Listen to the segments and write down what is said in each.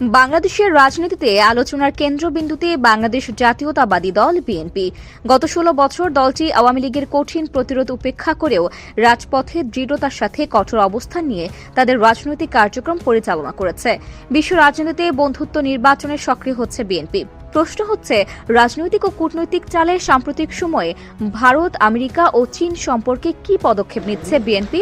বাংলাদেশের রাজনীতিতে আলোচনার কেন্দ্রবিন্দুতে বাংলাদেশ জাতীয়তাবাদী দল বিএনপি। গত ষোলো বছর দলটি আওয়ামী লীগের কঠিন প্রতিরোধ উপেক্ষা করেও রাজপথে দৃঢ়তার সাথে কঠোর অবস্থান নিয়ে তাদের রাজনৈতিক কার্যক্রম পরিচালনা করেছে। বিশ্ব রাজনীতিতে বন্ধুত্ব নির্বাচনে সক্রিয় হচ্ছে বিএনপি। প্রশ্ন হচ্ছে, রাজনৈতিক ও কূটনৈতিক চালে সাম্প্রতিক সময়ে ভারত, আমেরিকা ও চীন সম্পর্কে কি পদক্ষেপ নিচ্ছে বিএনপি?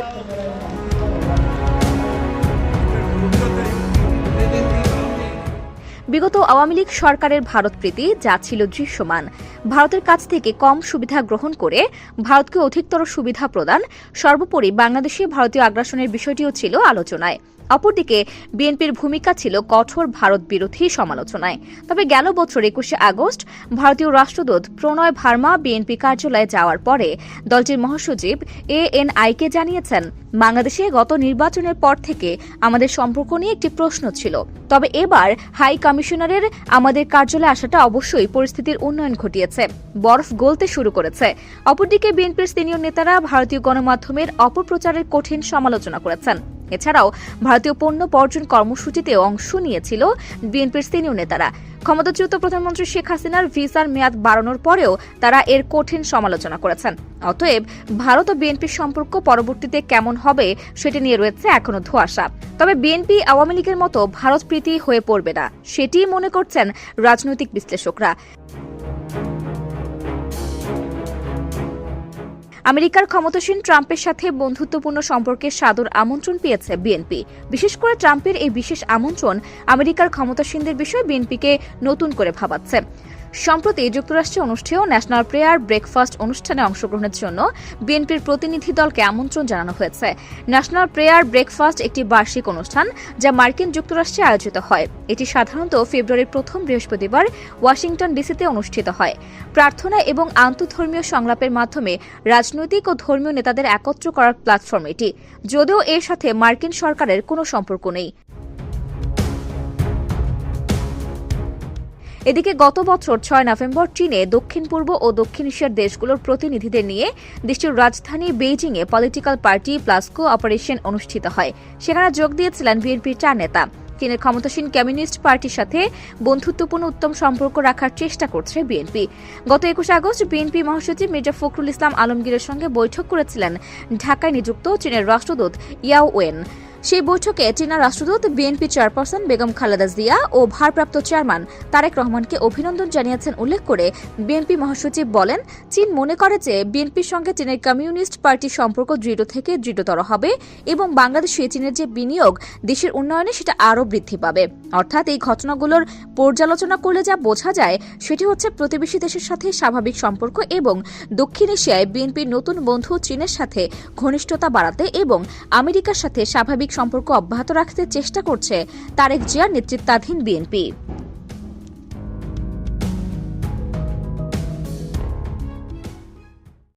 বিগত আওয়ামী লীগ সরকারের ভারত প্রীতি যা ছিল দৃশ্যমান। ভারতের কাছ থেকে কম সুবিধা গ্রহণ করে ভারতকে অধিকতর সুবিধা প্রদান, সর্বোপরি বাংলাদেশে ভারতীয় আগ্রাসনের বিষয়টিও ছিল আলোচনায়। অপরদিকে, বিএনপির ভূমিকা ছিল কঠোর ভারত বিরোধী সমালোচনায়। তবে গেল বছর একুশে আগস্ট, ভারতীয় রাষ্ট্রদূত প্রণয় ভার্মা বিএনপি কার্যালয়ে যাওয়ার পরে দলটির মহাসচিব এ এন আইকে জানিয়েছেন, বাংলাদেশে গত নির্বাচনের পর থেকে আমাদের সম্পর্ক নিয়ে একটি প্রশ্ন ছিল। তবে এবার হাই কমিশনারের আমাদের কার্যালয়ে আসাটা অবশ্যই পরিস্থিতির উন্নয়ন ঘটিয়েছে। বরফ গলতে শুরু করেছে। অপরদিকে, বিএনপির সিনিয়র নেতারা ভারতীয় গণমাধ্যমের অপপ্রচারের কঠিন সমালোচনা করেছেন। এছাড়াও ভারতীয় পণ্য বর্জন কর্মসূচিতে অংশ নিয়েছিল বিএনপির সিনিয়র নেতারা। ক্ষমতাচ্যুত প্রধানমন্ত্রী শেখ হাসিনার ভিসার মেয়াদ বাড়ানোর পরেও তারা এর কঠিন সমালোচনা করেছেন। অতএব ভারত ও বিএনপির সম্পর্ক পরবর্তীতে কেমন হবে সেটি নিয়ে রয়েছে এখনও ধোঁয়াশা। তবে বিএনপি আওয়ামী লীগের মতো ভারত প্রীতি হয়ে পড়বে না, সেটিই মনে করছেন রাজনৈতিক বিশ্লেষকরা। আমেরিকার ক্ষমতাসীন ট্রাম্পের সাথে বন্ধুত্বপূর্ণ সম্পর্কের সাদর আমন্ত্রণ পেয়েছে বিএনপি। বিশেষ করে ট্রাম্পের এই বিশেষ আমন্ত্রণ আমেরিকার ক্ষমতাসীনদের বিষয়ে বিএনপিকে নতুন করে ভাবাচ্ছে। সম্প্রতি যুক্তরাষ্ট্রে অনুষ্ঠেয় ন্যাশনাল প্রেয়ার ব্রেকফাস্ট অনুষ্ঠানে অংশগ্রহণের জন্য বিএনপির প্রতিনিধি দলকে আমন্ত্রণ জানানো হয়েছে। ন্যাশনাল প্রেয়ার ব্রেকফাস্ট একটি বার্ষিক অনুষ্ঠান যা মার্কিন যুক্তরাষ্ট্রে আয়োজিত হয়। এটি সাধারণত ফেব্রুয়ারির প্রথম বৃহস্পতিবার ওয়াশিংটন ডিসিতে অনুষ্ঠিত হয়। প্রার্থনা এবং আন্তঃধর্মীয় সংলাপের মাধ্যমে রাজনৈতিক ও ধর্মীয় নেতাদের একত্র করার প্ল্যাটফর্ম এটি। যদিও এর সাথে মার্কিন সরকারের কোনো সম্পর্ক নেই। এদিকে গত বছর ছয় নভেম্বর চীনে দক্ষিণ পূর্ব ও দক্ষিণ এশিয়ার দেশগুলোর প্রতিনিধিদের নিয়ে দেশটির রাজধানী বেইজিংয়ে পলিটিক্যাল পার্টি প্লাসকো অপারেশন অনুষ্ঠিত হয়। সেখানে যোগ দিয়েছিলেন বিএনপির চার নেতা। চীনের ক্ষমতাসীন কমিউনিস্ট পার্টির সাথে বন্ধুত্বপূর্ণ উত্তম সম্পর্ক রাখার চেষ্টা করছে বিএনপি। গত একুশে আগস্ট বিএনপি মহাসচিব মির্জা ফখরুল ইসলাম আলমগীরের সঙ্গে বৈঠক করেছিলেন ঢাকায় নিযুক্ত চীনের রাষ্ট্রদূত ইয়াও ওয়েন। সেই বৈঠকে চীনা রাষ্ট্রদূত বিএনপি চেয়ারপারসন বেগম খালেদা জিয়া ও ভারপ্রাপ্ত চেয়ারম্যান তারেক রহমানকে অভিনন্দন জানিয়েছেন উল্লেখ করে বিএনপি মহাসচিব বলেন, চীন মনে করে যে বিএনপির সঙ্গে চীনের কমিউনিস্ট পার্টির সম্পর্ক দৃঢ় থেকে দৃঢ়তর হবে এবং বাংলাদেশে চীনের যে বিনিয়োগ, দেশের উন্নয়নে সেটা আরও বৃদ্ধি পাবে। অর্থাৎ এই ঘটনাগুলোর পর্যালোচনা করলে যা বোঝা যায়, সেটি হচ্ছে প্রতিবেশী দেশের সাথে স্বাভাবিক সম্পর্ক এবং দক্ষিণ এশিয়ায় বিএনপির নতুন বন্ধু চীনের সাথে ঘনিষ্ঠতা বাড়াতে এবং আমেরিকার সাথে স্বাভাবিক সম্পর্ক অব্যাহত রাখতে চেষ্টা করছে তারেক জিয়ার নেতৃত্বাধীন বিএনপি।